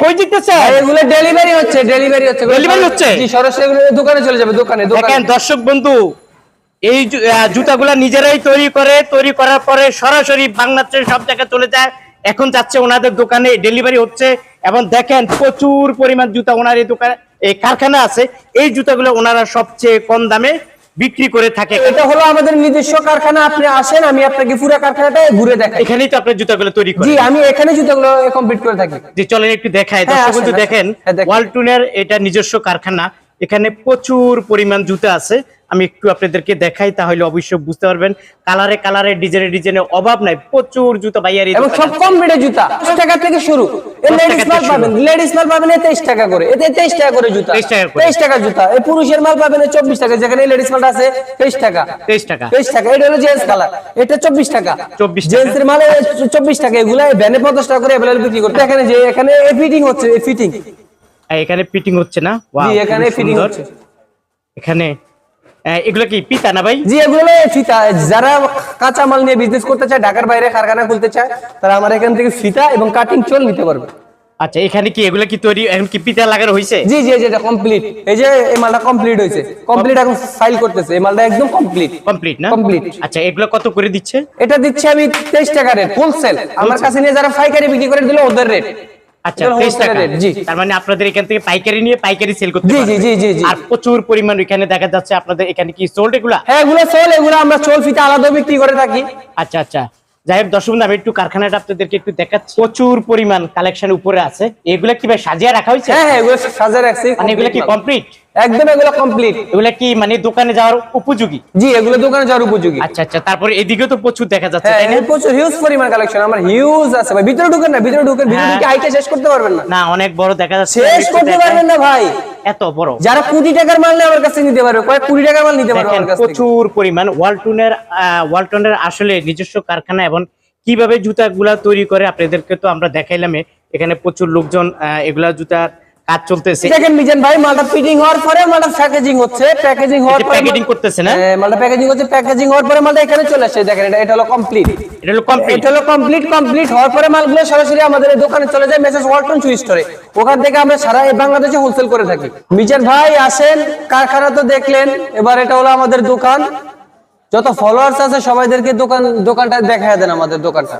কই এগুলো ডেলিভারি হচ্ছে ডেলিভারি হচ্ছে। Delivery হচ্ছে? জি সরাসরি এগুলো দোকানে চলে যাবে দোকানে দোকানে। দেখেন দর্শক বন্ধু এই জুতাগুলা নিজেরাই তৈরি করে তৈরি করার পরে সরাসরি বাংলাদেশের সব জায়গায় চলে যায়। এখন যাচ্ছে ওনাদের দোকানে ডেলিভারি হচ্ছে। এবং দেখেন প্রচুর পরিমাণ জুতা ওনার এই দোকানে এই কারখানা আছে। এই জুতাগুলো ওনারা সবচেয়ে কম দামে বিক্রি করে থাকে। এটা হলো আমাদের নিজস্ব কারখানা আপনি আসেন আমি আপনাকে পুরো কারখানাটা ঘুরে দেখাই। এখানেই তো আপনার জুতাগুলো তৈরি জি আমি এখানে জুতাগুলো কমপ্লিট করে থাকি। জি চলেন একটু দেখাই। হ্যাঁ, দর্শক বন্ধু দেখেন হ্যাঁ, দেখেন। ওয়ালটুনের এটা নিজস্ব কারখানা। এখানে প্রচুর পরিমাণ জুতা আছে আমি একটু আপনাদেরকে দেখাই তাহলে অবশ্যই বুঝতে পারবেন কালারে কালারে ডিজাইনে ডিজাইনে অভাব নাই প্রচুর জুতা ভাইয়ার এই এবং দোকানে সব আছে। কম রেটে জুতা 10 টাকা থেকে শুরু দশ টাকা লেডিস থেকে মাল শুরু। পাবেন লেডিস মাল পাবেন 23 টাকা করে এতে 23 টাকা করে জুতা 23 টাকা করে। 23 টাকা জুতা এই পুরুষের মাল পাবেন 24 টাকা যেখানে লেডিস মালটা আছে 23 টাকা 23 টাকা 23 টাকা এটা হলো জেন্টস কালার এটা 24 টাকা 24 টাকা। জেন্টস এর মালে 24 টাকা এগুলা ভ্যানে 50 টাকা করে अवेलेबल বিক্রি করতে এখানে যে এখানে ফিটিং হচ্ছে ফিটিং আর এখানে ফিটিং হচ্ছে না? জি এখানে ফিটিং হচ্ছে। এখানে এগুলো কি পিতা না ভাই? জি এগুলো ফিতা। যারা কাঁচা মাল নিয়ে বিজনেস করতে চায় ঢাকার বাইরে কারখানা খুলতে চায় তারা আমার এখান থেকে ফিতা এবং কাটিং চল নিতে পারবে। আচ্ছা এখানে কি এগুলো কি তৈরি? এখন কি পিতা লাগানো হয়েছে? জি জি যে এটা কমপ্লিট এই যে এই মালটা কমপ্লিট হয়েছে। কমপ্লিট এখন ফাইল করতেছে। এই মালটা একদম কমপ্লিট কমপ্লিট না? কমপ্লিট আচ্ছা এগুলো কত করে দিচ্ছে? এটা দিচ্ছি আমি তেইশ টাকা রেট হোলসেল আমার কাছে নিয়ে যারা পাইকারি বিক্রি করে দিলে ওদের রেট আচ্ছা এটা 23 wholesale টাকা। rate, জি। তার মানে আপনাদের এখান থেকে পাইকারি নিয়ে পাইকারি সেল করতে জি, জি, জি, জি, জি। আর প্রচুর পরিমাণ এখানে দেখা যাচ্ছে আপনাদের এখানে কি সোল্ড এগুলা? হ্যাঁ এগুলো আমরা ফিতা আলাদা বিক্রি করে থাকি। আচ্ছা আচ্ছা। যাই হোক দর্শক আমি একটু কারখানাটা আপনাদেরকে একটু দেখাচ্ছি। প্রচুর পরিমাণ কালেকশন উপরে আছে। এগুলা কি ভাই সাজিয়ে রাখা হয়েছে? হ্যাঁ হ্যাঁ এগুলো সাজা রাখছি। মানে এগুলা কি কমপ্লিট একদম এগুলো কমপ্লিট এগুলা কি মানে দোকানে যাওয়ার উপযোগী? জি এগুলো দোকানে যাওয়ার উপযোগী। আচ্ছা আচ্ছা তারপরে এদিকে তো প্রচুর দেখা যাচ্ছে হ্যাঁ তাই না? প্রচুর হিউজ পরিমাণ কালেকশন আমার হিউজ আছে ভাই। ভিতরে ঢুকেন না ভিতরে ঢুকেন ভিতরে হ্যাঁ। ঢুকে আইটা শেষ করতে পারবেন না। না অনেক বড় দেখা যাচ্ছে। শেষ করতে পারবেন না ভাই। এত বড়। যারা কোটি টাকার মাল আমার কাছে নিতে পারবে কয়েক কোটি টাকার মাল নিতে পারবে আমার কাছ প্রচুর পরিমাণ। ওয়ালটনের ওয়ালটনের আসলে নিজস্ব কারখানা এবং কীভাবে জুতাগুলা তৈরি করে আপনাদেরকে তো আমরা দেখাইলাম এখানে প্রচুর লোকজন এগুলা জুতার কাজ চলতেছে। দেখেন মিজান ভাই মালটা ফিটিং হওয়ার পরে মালটা প্যাকেজিং হচ্ছে। প্যাকেজিং হওয়ার পরে প্যাকেটিং করতেছে না? হ্যাঁ, মালটা প্যাকেজিং হচ্ছে প্যাকেজিং হওয়ার পরে মালটা এখানে চলে আসছে। দেখেন এটা এটা হলো কমপ্লিট এটা হলো কমপ্লিট এটা হলো কমপ্লিট কমপ্লিট হওয়ার পরে মালগুলো সরাসরি আমাদের দোকানে চলে যায় মেসেজ ওয়ালটন শু স্টোরে। ওখান থেকে আমরা সারা এই বাংলাদেশে হোলসেল করে থাকি। মিজান ভাই আসেন কারখানা তো দেখলেন। এবার এটা হলো আমাদের দোকান। যত ফলোয়ার্স আছে সবাইদেরকে দোকান দোকানটা দেখায় দেন আমাদের দোকানটা।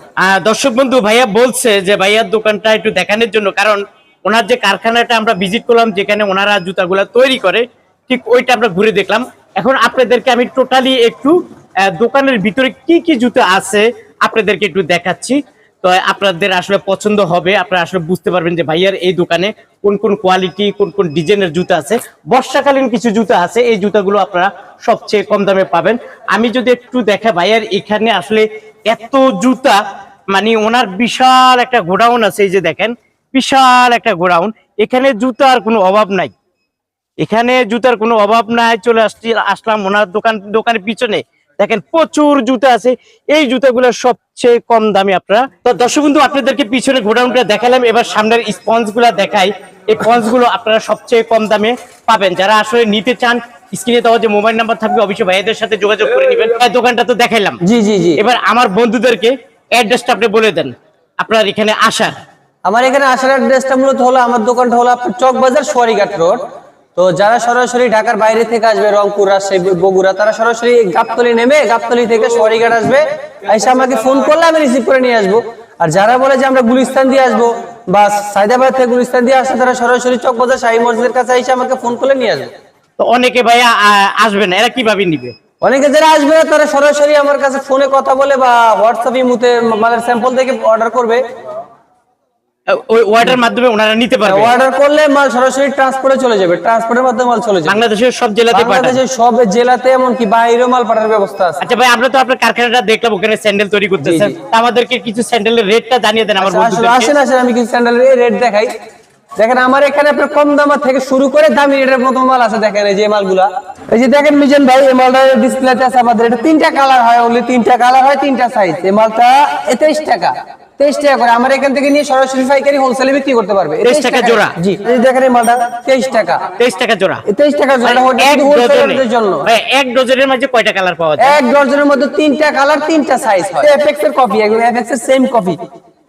দর্শক বন্ধু ভাইয়া বলছে যে ভাইয়ার দোকানটা একটু দেখানোর জন্য কারণ ওনার যে কারখানাটা আমরা ভিজিট করলাম, যেখানে ওনারা জুতাগুলা তৈরি করে, ঠিক ওইটা আমরা ঘুরে দেখলাম। এখন আপনাদেরকে আমি টোটালি একটু দোকানের ভিতরে কি কি জুতো আছে আপনাদেরকে একটু দেখাচ্ছি। তো আপনাদের আসলে পছন্দ হবে, আপনারা আসলে বুঝতে পারবেন যে ভাইয়ার এই দোকানে কোন কোন কোয়ালিটি কোন কোন ডিজাইনের জুতো আছে। বর্ষাকালীন কিছু জুতো আছে, এই জুতাগুলো আপনারা সবচেয়ে কম দামে পাবেন। আমি যদি একটু দেখা, ভাইয়ার এখানে আসলে এত জুতা মানে ওনার বিশাল একটা গোডাউন আছে, এই যে দেখেন। বিশাল একটা গোডাউন এখানে জুতার কোনো অভাব নাই। এখানে জুতার কোনো অভাব নাই চলে আসছি আসলাম ওনার দোকান দোকানের পিছনে। দেখেন প্রচুর জুতা আছে। এই জুতাগুলো সবচেয়ে কম দামে আপনারা। তো দর্শক বন্ধু আপনাদেরকে পিছনে গোডাউনটা দেখালাম। এবার সামনের স্পঞ্জগুলা দেখাই। এই স্পঞ্জগুলো আপনারা সবচেয়ে কম দামে পাবেন। যারা আসলে নিতে চান স্ক্রিনে দেওয়া যে মোবাইল নাম্বার থাকবে অবশ্যই ভাইয়াদের সাথে যোগাযোগ করে নেবেন। দোকানটা তো দেখাইলাম। জি জি জি। এবার আমার বন্ধুদেরকে অ্যাড্রেসটা আপনি বলে দেন। আপনার এখানে আসার। আমার এখানে আসার অ্যাড্রেসটা মূলত হলো আমার দোকানটা হলো আপনার চক বাজার সোয়ারিঘাট রোড। তো যারা সরাসরি ঢাকার বাইরে থেকে আসবে রংপুর রাজশাহী বগুড়া তারা সরাসরি গাবতলি নেমে গাবতলি থেকে সোয়ারিঘাট আসবে। এসে আমাকে ফোন করলে আমি রিসিভ করে নিয়ে আসব। আর যারা বলে যে আমরা গুলিস্তান দিয়ে আসব বা সাইদাবাদ থেকে গুলিস্তান দিয়ে আসে তারা সরাসরি চক বাজার শাহী মসজিদের কাছে এসে আমাকে ফোন করলে নিয়ে আসবে। তো অনেকে ভাইয়া আসবে না এরা কীভাবে নিবে? অনেকে যারা আসবে তারা সরাসরি আমার কাছে ফোনে কথা বলে বা হোয়াটসঅ্যাপ ইমুতে মালের স্যাম্পল থেকে অর্ডার করবে। ওয়ার্ডের মাধ্যমে ওনারা নিতে পারবে। অর্ডার করলে মাল সরাসরি ট্রান্সপোর্টে চলে যাবে। ট্রান্সপোর্টের মাধ্যমে মাল চলে যাবে। বাংলাদেশের সব জেলাতে বাংলাদেশের সব জেলাতে এমনকি বাইরেও মাল পাঠানোর ব্যবস্থা আছে। আচ্ছা ভাই আমরা তো আপনার কারখানাটা দেখলাম ওখানে স্যান্ডেল তৈরি করতেছেন। জি, জি। তা আমাদেরকে কিছু স্যান্ডেলের রেটটা জানিয়ে দেন আমার আচ্ছা, আসেন আসেন আমি কিছু স্যান্ডেলের রেট দেখাই। দেখেন আমার এখানে আপনার কম দামা থেকে শুরু করে দামি রেটের মতো মাল আছে দেখেন এই যে মালগুলা। এই যে দেখেন মিজান ভাই এই মালটা ডিসপ্লেতে আছে আমাদের। এটা তিনটা কালার হয় তিনটা কালার হয় তিনটা সাইজ এই মালটা তেইশ টাকা। তেইশ টাকা করে। আমার এখান থেকে নিয়ে সরাসরি পাইকারি হোলসেলে বিক্রি করতে পারবে। 23 টাকা জোড়া? জি এই দেখেন এই মালটা তেইশ টাকা। তেইশ টাকা জোড়া? তেইশ টাকা জোড়া এক হোলসেলের ডজনে? জন্য। এক ডজনের মাঝে কয়টা কালার পাওয়া যায়? এক ডজনের মধ্যে তিনটা কালার তিনটা সাইজ হয়। এফএক্স এর কপি এগুলো এফএক্স এর সেম কপি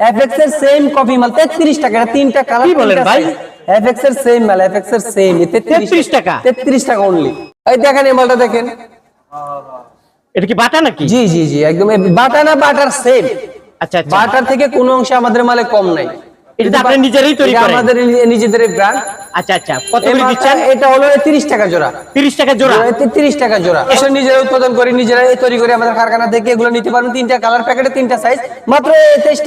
এফএক্স এর সেম কপি মাল 33 টাকা এটা তিনটা কালার কি বলেন ভাই? এফএক্স এর সেম মাল এফএক্স এর সেম 33 টাকা? 33 টাকা অনলি এই দেখেন এই মালটা দেখেন। এটা কি বাটা নাকি? জি জি জি একদম। বাটা না বাটার সেম আচ্ছা আচ্ছা। বাটার থেকে কোনো অংশে আমাদের মালে কম নাই। এটা আপনি নিজেরাই তৈরি করেন। আমাদের নিজেদের ব্র্যান্ড আচ্ছা আচ্ছা। কত করে দিচ্ছেন? এটা হলো 30 টাকা জোড়া। 30 টাকা জোড়া? তিরিশ টাকা জোড়া। নিজেরা উৎপাদন করি নিজেরাই তৈরি করে আমাদের কারখানা থেকে এগুলো নিতে পারবেন তিনটা কালার প্যাকেটে তিনটা সাইজ মাত্র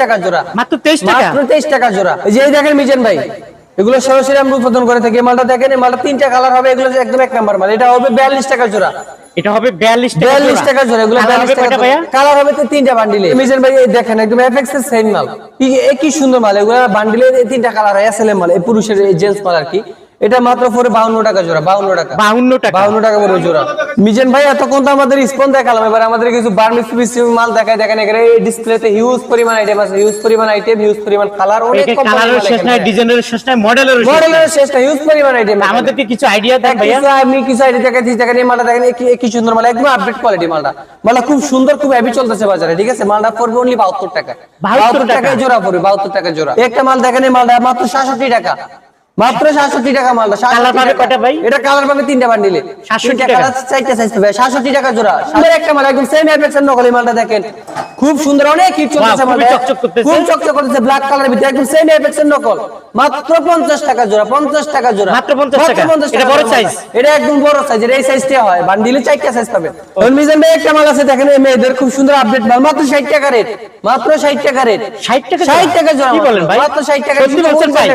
টাকা জোড়া। মাত্র 23 টাকা? মাত্র টাকা জোড়া। এই যে এই দেখেন মিজান ভাই এগুলো সরাসরি আমরা উৎপাদন করে থাকি। মালটা দেখেন এই মালটা তিনটা কালার হবে এগুলো একদম এক নাম্বার মাল। এটা হবে বিয়াল্লিশ টাকা জোড়া। এটা হবে 42 টাকা জোড়া। এগুলো কালার হবে টাকা ভাইয়া? কালার হবে তো তিনটা বান্ডিলে মিজান ভাই এই দেখেন একদম এফএক্স এর সেম মাল। কি কি সুন্দর মাল এগুলো বান্ডিলে তিনটা কালার হয় এসএলএম মাল এই পুরুষের এই জেন্টস মাল আর কি। এটা মাত্র পরে বাউন্ন টাকা জোড়া বাউন্ন টাকা। 52 টাকা। বাউন্ন টাকা করে জোড়া। মিজেন ভাই এতক্ষণ তো আমাদের স্পন দেখালাম এবার আমাদের কিছু বার্মিস মাল দেখায় দেখেন এখানে ডিসপ্লেতে হিউজ পরিমাণ আইটেম আছে হিউজ পরিমাণ আইটেম হিউজ পরিমাণ কালার অনেক একে কালারের শেষ নাই ডিজাইনের শেষ নাই মডেলের শেষ নাই। মডেলের হিউজ পরিমাণ আইটেম আমাদেরকে কিছু আইডিয়া দেন ভাইয়া। আমি কিছু আইডি দেখাচ্ছি দেখেন এই মালটা দেখেন কি- কি সুন্দর মাল একদম আপডেট কোয়ালিটি মালটা। মালটা খুব সুন্দর খুব হেভি চলতেছে বাজারে ঠিক আছে? মালটা পড়বে অনলি বাহাত্তর টাকা। 72 বাহাত্তর টাকা। জোড়া পড়বে বাহাত্তর টাকা জোড়া। একটা মাল দেখেন এই মালটা মাত্র সাতষট্টি টাকা। মাত্র টাকা মালটা 67 কালার পাবে কয়টা ভাই? এটা কালার পাবে তিনটা বান্ডিলে। 67 টাকা। কালার চারটা সাইজ 67 টাকা জোড়া। সুন্দর একটা মাল একদম সেম অ্যাপেক্স নকলি মালটা দেখেন। খুব সুন্দর অনেক হিট খুবই মালটা। খুব চকচক করতেছে ব্ল্যাক কালারের ভিতরে একদম সেম অ্যাপেক্স নকল। মাত্র 50 টাকা জোড়া 50 টাকা জোড়া। মাত্র 50 টাকা। এটা বড় size? এটা একদম বড় সাইজ এই সাইজটা হয়। বান্ডিলে চারটা সাইজ পাবে। ওর মিজান ভাই একটা মাল আছে দেখেন এই মেয়েদের খুব সুন্দর আপডেট মাল। মাত্র 60 টাকা রেট মাত্র 60 টাকা রেট 60 টাকা 60 টাকা জোড়া কি বলেন ভাই? মাত্র 60 টাকা সত্যি বলছেন ভাই?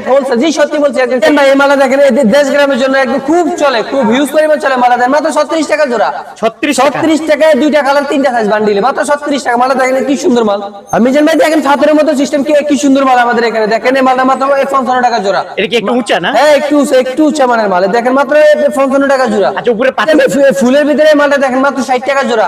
জি সত্যি বলছি একদম ভাই এই মালা দেখেন দেশ গ্রামের জন্য একদম খুব চলে খুব হিউজ পরিমাণ চলে মালা দেন মাত্র 36 টাকা জোড়া। 36 টাকা। 36 টাকায় দুইটা কালার তিনটা সাইজ বান্ডিলে মাত্র 36 টাকা। মালা দেখেন কি সুন্দর মাল। আমি ভাই দেখেন ফাতরের মতো সিস্টেম কি কি সুন্দর মাল আমাদের এখানে। দেখেন এই মালটা মাত্র 55 টাকা জোড়া। এটা কি একটু উঁচা না? হ্যাঁ একটু উঁচা- একটু উঁচা মানের মাল। দেখেন মাত্র 55 টাকা জোড়া। আচ্ছা উপরে ফুলের ভিতরে মালটা দেখেন মাত্র 60 টাকা জোড়া।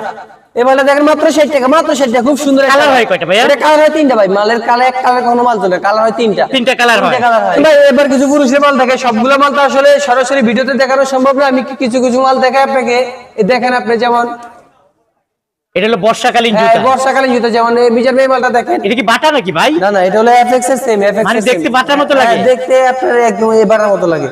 মালটা দেখেন মাত্র 60 টাকা মাত্র 60 টাকা খুব সুন্দর কালার হয় কয়টা? এটা কালার হয় তিনটা ভাই মালের কালার এক কালার কোনো মাল চলে কালার হয় তিনটা। তিনটা কালার হয়। ভাই এবার কিছু পুরুষের মাল থাকে সবগুলো মাল তো আসলে সরাসরি ভিডিওতে দেখানো সম্ভব না আমি কিছু কিছু মাল দেখাই আপনাকে? দেখেন আপনি যেমন এটা হলো বর্ষাকালীন হ্যাঁ, জুতা। বর্ষাকালীন জুতো যেমন এই বিজার ভাই মালটা দেখেন। এটা কি বাটা নাকি ভাই? না না এটা হলো এফএক্স এর সেম এফএক্স মানে দেখতে। বাটার মতো লাগে? হ্যাঁ, দেখতে আপনার একদম এবারের মতো লাগে।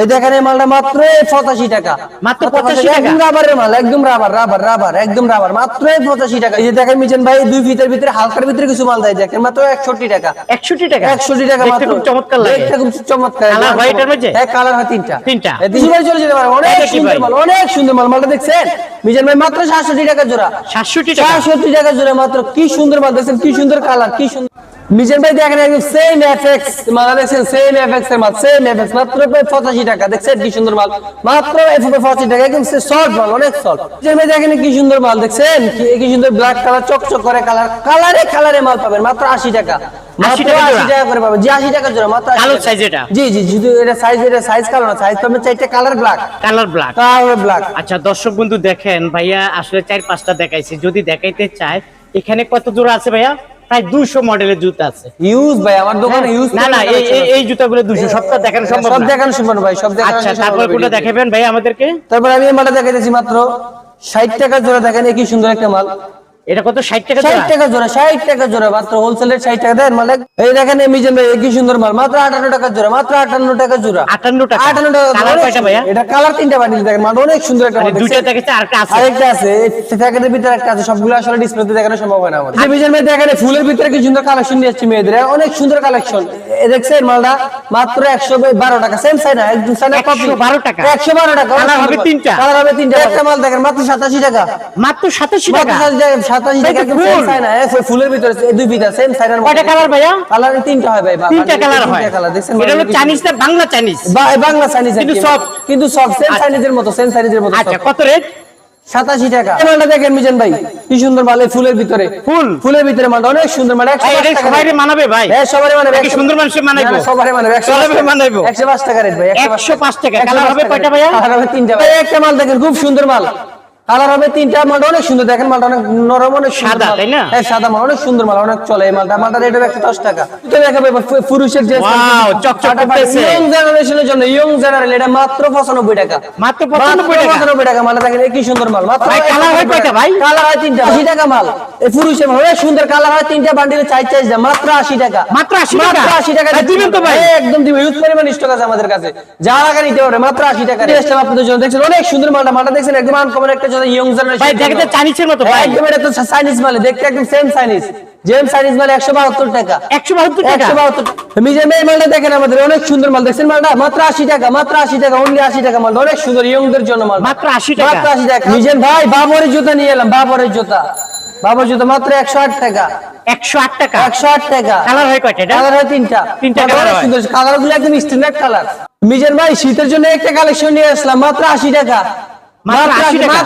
এই দেখেন এই মালটা মাত্র 85 টাকা। মাত্র 85 টাকা? রাবারের মাল একদম রাবার রাবার রাবার একদম রাবার। মাত্র 85 টাকা। এই যে দেখেন মিজান ভাই দুই ফিটের ভিতরে হালকার ভিতরে কিছু মাল দেয়। দেখেন মাত্র 61 টাকা। 61 টাকা? 61 টাকা মাত্র। চমৎকার লাগে। দেখতে খুব চমৎকার। কালার হয় এটার মধ্যে? হ্যাঁ কালার হয় তিনটা। তিনটা? এই ভাই চলে যেতে পারে। অনেক সুন্দর মাল অনেক সুন্দর মাল। মালটা দেখছেন? মিজান ভাই মাত্র 67 টাকা জোড়া। 67 টাকা। সাতষট্টি টাকা জোড়া মাত্র। কি সুন্দর মাল দেখছেন? কি সুন্দর কালার কি সুন্দর মিজান ভাই দেখেন একদম সেম এফএক্স মাল দেখছেন সেম এফএক্স এর মাল সেম এফএক্স মাত্র পঁচাশি টাকা। দেখছেন কি সুন্দর মাল? মাত্র পঁচাশি টাকা। একদম সল্ট মাল অনেক সল্ট মিজান ভাই দেখেন কি সুন্দর মাল দেখছেন? কি কি সুন্দর ব্ল্যাক কালার চকচক করে কালার কালারে কালারে মাল পাবেন মাত্র আশি টাকা। 80 মাত্র টাকা আশি টাকা করে পাবেন। জি আশি টাকা জোড়া মাত্র কালো টাকা। এটা? জি জি শুধু এটা সাইজ এটা সাইজ কালো না সাইজ পাবেন চারটে colour black colour black colour black আচ্ছা দর্শক বন্ধু দেখেন ভাইয়া আসলে চার পাঁচটা দেখাইছে। যদি দেখাইতে চায় এখানে কত জোড়া আছে ভাইয়া? প্রায় মডেলের জুতা আছে। ইউজ ভাই আমার দোকানে ইউজ না না এই এই- এই জুতাগুলো দুশো সবটা দেখানো সম্ভব সব না। দেখানো সম্ভব ভাই সব দেখানো আচ্ছা তারপর কোনটা দেখাবেন ভাই আমাদেরকে? তারপর আমি এই মালটা দেখাইতেছি মাত্র ষাট টাকা জোড়া দেখেন কি সুন্দর একটা মাল। এটা কত? ষাট টাকা ষাট জোড়া? টাকা জোড়া ষাট টাকা জোড়া মাত্র হোলসেলের ষাট টাকা দেন মাল এই দেখেন মিজান ভাই কি সুন্দর মাল মাত্র আটান্ন টাকা জোড়া মাত্র আটান্ন টাকা জোড়া। আটান্ন টাকা। আটান্ন টাকা কালার কয়টা ভাইয়া? এটা কালার তিনটা বানিয়ে দেখেন অনেক সুন্দর একটা মানে মাল দুইটা দেখছেন? দেখেছে আরেকটা আছে। আরেকটা আছে প্যাকেটের ভিতরে একটা আছে সবগুলো আসলে ডিসপ্লেতে দেখানো সম্ভব হয় না আমাদের। মিজান ভাই দেখেন ফুলের ভিতরে কি সুন্দর কালেকশন নিয়ে আসছে মেয়েদের অনেক সুন্দর কালেকশন দেখছেন মালটা মাত্র একশো বারো টাকা সেম সাইন একদম সাইন 112 টাকা। একশো বারো টাকা কালার হবে তিনটা। কালার হবে তিনটা। একটা মাল দেখেন মাত্র সাতাশি টাকা। মাত্র সাতাশি মাত্র টাকা টাকা। সেম সাইন ফুলের ভিতরে দুই পিতা সেম সাইনের কয়টা কালার ভাইয়া? কালার তিনটা হয় ভাই তিনটা কালার হয়। তিনটা কালার দেখছেন এটা হলো চাইনিজ না বাংলা চাইনিজ বাংলা চাইনিজ কিন্তু কিন্তু সব কিন্তু সব সেম আচ্ছা। মতো সেম সাইনিজের মতো আচ্ছা কত রেট সাতাশি টাকা। মালটা দেখেন মিজান ভাই। কি সুন্দর মাল ফুলের ভিতরে। ফুল? ফুলের ভিতরে মালটা অনেক সুন্দর মাল টাকা সবাই মানাবে ভাই। হ্যাঁ সবারই মানাবে সুন্দর মানুষের মানাইবো? না, না, সবারই মানাবে একশো পাঁচ টাকা। মানাইবো? একশো পাঁচ টাকা রেট ভাই একশো কালার পাঁচ হবে টাকা কয়টা? তিনটা ভাই একটা মাল দেখেন খুব সুন্দর মাল। কালার হবে তিনটা মালটা অনেক সুন্দর দেখেন মালটা অনেক নরম অনেক সাদা, তাই না? হ্যাঁ সাদা মাল অনেক সুন্দর মাল অনেক চলে এই মালটা মালটা রেট হবে একশো দশ টাকা তো দেখাবে পুরুষের যে। ইয়ং জেনারেশনের জন্য ইয়ং জেনারেল এটা মাত্র পঁচানব্বই টাকা মাত্র 95 টাকা? পঁচানব্বই টাকা মালটা দেখেন কি সুন্দর মাল মাত্র colour হয় কয়টা ভাই? কালার হয় তিনটা আশি টাকা মাল এই পুরুষের মাল সুন্দর কালার হয় তিনটা বান্ডিলে চার চার দাম মাত্র আশি টাকা মাত্র 80 টাকা? আশি টাকা দিবেন তো ভাই? একদম দিবে ইউজ পরিমাণ স্টক আছে আমাদের কাছে যা লাগা নিতে পারে মাত্র আশি টাকা আপনাদের জন্য দেখছেন অনেক সুন্দর মালটা মালটা দেখছেন একদম আনকমন একটা ইয়ং জেনারেশন ভাই দেখতে চাইনিজের মতো ভাই। একদম এটা তো চাইনিজ মালে দেখতে একদম সেম চাইনিজ জেম চাইনিজ মালে একশো বাহাত্তর টাকা। একশো বাহাত্তর টাকা? একশো বাহাত্তর মালটা দেখেন আমাদের অনেক সুন্দর মাল। দেখছেন মালটা? মাত্র আশি টাকা মাত্র আশি টাকা অনলি আশি টাকা মাল অনেক সুন্দর ইয়ংদের জন্য মাল। মাত্র 80 টাকা? মাত্র আশি টাকা। মিজেন ভাই বাবরের জুতা নিয়ে এলাম বাবরের জুতা। বাবর জুতা মাত্র একশো আট টাকা। একশো আট টাকা? একশো আট টাকা। কালার হয় কয়টা কালার হয় তিনটা। তিনটা সুন্দর। কালারগুলো একদম স্ট্যান্ডার্ড কালার মিজেন ভাই শীতের জন্য একটা কালেকশন নিয়ে আসলাম মাত্র আশি মাত্র 80 টাকা? মাত্র আশি টাকা।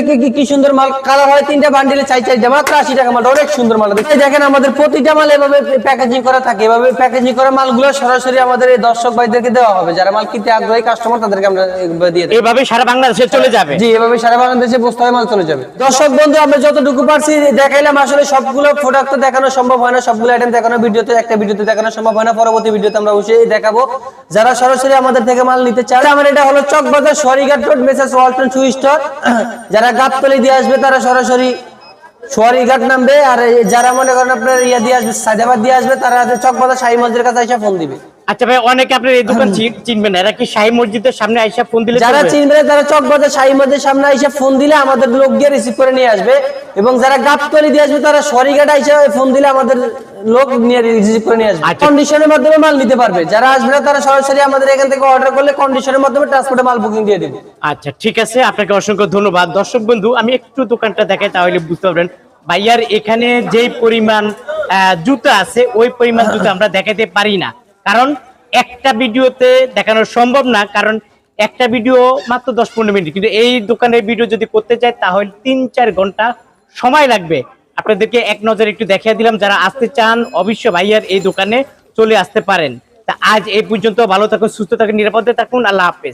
কি কি- কি সুন্দর মাল কালার হয় তিনটা বান্ডিলে চাই চাইটা মাত্র আশি টাকা মাল অনেক সুন্দর মাল। দেখেন আমাদের প্রতিটা মাল এভাবে প্যাকেজিং করা থাকে এভাবে প্যাকেজিং করা মালগুলো সরাসরি আমাদের এই দর্শক ভাইদেরকে দেওয়া হবে। যারা মাল কিনতে আগ্রহী কাস্টমার তাদেরকে আমরা দিয়ে এভাবে সারা বাংলাদেশে চলে যাবে। জি এভাবে সারা বাংলাদেশে বস্তায় মাল চলে যাবে। দর্শক বন্ধু আমরা যতটুকু পারছি দেখাইলাম আসলে সবগুলো প্রোডাক্ট দেখানো সম্ভব হয় না সবগুলো আইটেম দেখানো ভিডিওতে একটা ভিডিওতে দেখানো সম্ভব হয় না পরবর্তী ভিডিওতে আমরা অবশ্যই দেখাবো। যারা সরাসরি আমাদের থেকে মাল নিতে চায় আমার এটা হলো Chawkbazar Sarighat road messrs Walton shoe store যারা গাবতলি দিয়ে আসবে তারা সরাসরি সোয়ারি ঘাট নামবে, আর যারা মনে করেন আপনার ইয়া দিয়ে আসবে, সাইদাবাদ দিয়ে আসবে, তারা চকবাজার শাহী মসজিদের কাছে এসে ফোন দিবে। আচ্ছা ভাই অনেকে আপনার এই দোকান চিনবেন না। এরা কি শাহী মসজিদের সামনে আইসা ফোন দিলে যারা? চিনবে তারা চকবাজার শাহী মসজিদের সামনে এসে ফোন দিলে আমাদের লোক গিয়ে রিসিভ করে নিয়ে আসবে। এবং যারা গাবতলি দিয়ে আসবে তারা সরিঘাট এসে ফোন দিলে আমাদের লোক নিয়ে রিসিভ করে নিয়ে আসবে। আচ্ছা। কন্ডিশনের মাধ্যমে মাল নিতে পারবে। যারা আসবে না তারা সরাসরি আমাদের এখান থেকে অর্ডার করলে কন্ডিশনের মাধ্যমে ট্রান্সপোর্টে মাল বুকিং দিয়ে দেবে। আচ্ছা ঠিক আছে। আপনাকে অসংখ্য ধন্যবাদ। দর্শক বন্ধু আমি একটু দোকানটা দেখাই তাহলে বুঝতে পারবেন। ভাইয়ার এখানে যেই পরিমাণ জুতা আছে ওই পরিমাণ জুতা আমরা দেখাতে পারি না। কারণ একটা ভিডিওতে দেখানো সম্ভব না, কারণ একটা ভিডিও মাত্র দশ পনেরো মিনিট। কিন্তু এই দোকানের ভিডিও যদি করতে চাই তাহলে তিন চার ঘণ্টা সময় লাগবে। আপনাদেরকে এক নজর একটু দেখিয়ে দিলাম, যারা আসতে চান, অবশ্য ভাইয়ার এই দোকানে চলে আসতে পারেন। তা আজ এই পর্যন্ত ভালো থাকুন, সুস্থ থাকুন, নিরাপদে থাকুন, আল্লাহ হাফেজ।